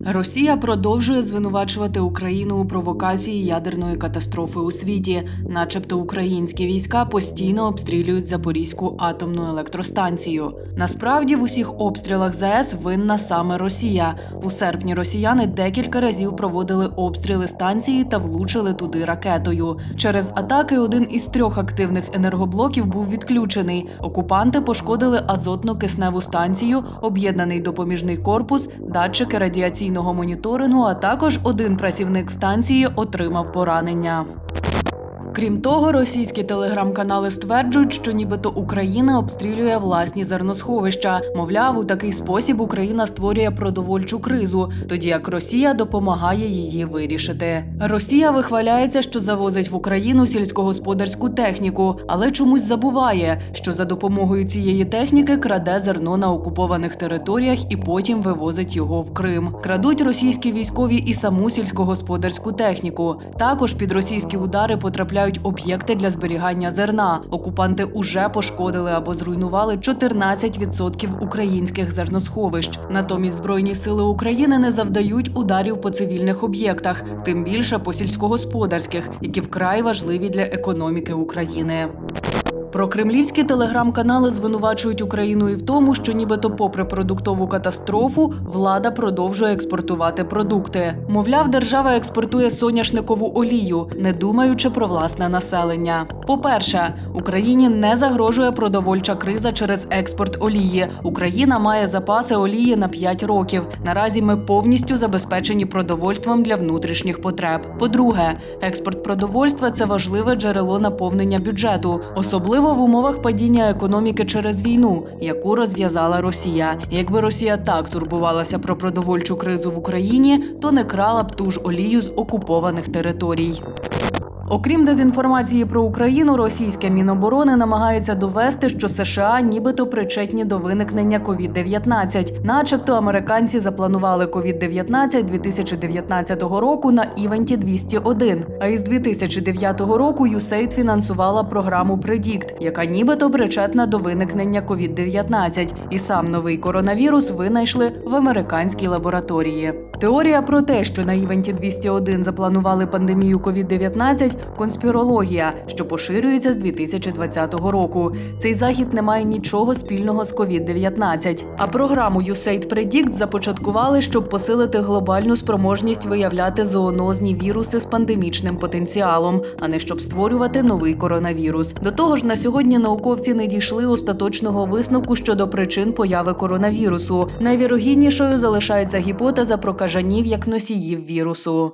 Росія продовжує звинувачувати Україну у провокації ядерної катастрофи у світі, начебто українські війська постійно обстрілюють Запорізьку атомну електростанцію. Насправді в усіх обстрілах ЗАЕС винна саме Росія. У серпні росіяни декілька разів проводили обстріли станції та влучили туди ракетою. Через атаки один із трьох активних енергоблоків був відключений. Окупанти пошкодили азотно-кисневу станцію, об'єднаний допоміжний корпус, датчики радіаційного моніторингу, а також один працівник станції отримав поранення. Крім того, російські телеграм-канали стверджують, що нібито Україна обстрілює власні зерносховища. Мовляв, у такий спосіб Україна створює продовольчу кризу, тоді як Росія допомагає її вирішити. Росія вихваляється, що завозить в Україну сільськогосподарську техніку, але чомусь забуває, що за допомогою цієї техніки краде зерно на окупованих територіях і потім вивозить його в Крим. Крадуть російські військові і саму сільськогосподарську техніку. Також під російські удари потрапляють об'єкти для зберігання зерна. Окупанти уже пошкодили або зруйнували 14% українських зерносховищ. Натомість збройні сили України не завдають ударів по цивільних об'єктах, тим більше по сільськогосподарських, які вкрай важливі для економіки України. Прокремлівські телеграм-канали звинувачують Україну і в тому, що нібито, попри продуктову катастрофу, влада продовжує експортувати продукти. Мовляв, держава експортує соняшникову олію, не думаючи про власне населення. По-перше, Україні не загрожує продовольча криза через експорт олії. Україна має запаси олії на 5 років. Наразі ми повністю забезпечені продовольством для внутрішніх потреб. По-друге, експорт продовольства це важливе джерело наповнення бюджету, особливо в умовах падіння економіки через війну, яку розв'язала Росія. Якби Росія так турбувалася про продовольчу кризу в Україні, то не крала б ту ж олію з окупованих територій. Окрім дезінформації про Україну, російське міноборони намагається довести, що США нібито причетні до виникнення COVID-19. Начебто американці запланували COVID-19 2019 року на івенті 201. А із 2009 року USAID фінансувала програму Predict, яка нібито причетна до виникнення COVID-19. І сам новий коронавірус винайшли в американській лабораторії. Теорія про те, що на івенті 201 запланували пандемію COVID-19 – конспірологія, що поширюється з 2020 року. Цей захід не має нічого спільного з COVID-19. А програму USAID Predict започаткували, щоб посилити глобальну спроможність виявляти зоонозні віруси з пандемічним потенціалом, а не щоб створювати новий коронавірус. До того ж, на сьогодні науковці не дійшли остаточного висновку щодо причин появи коронавірусу. Найвірогіднішою залишається гіпотеза про кажанів як носіїв вірусу.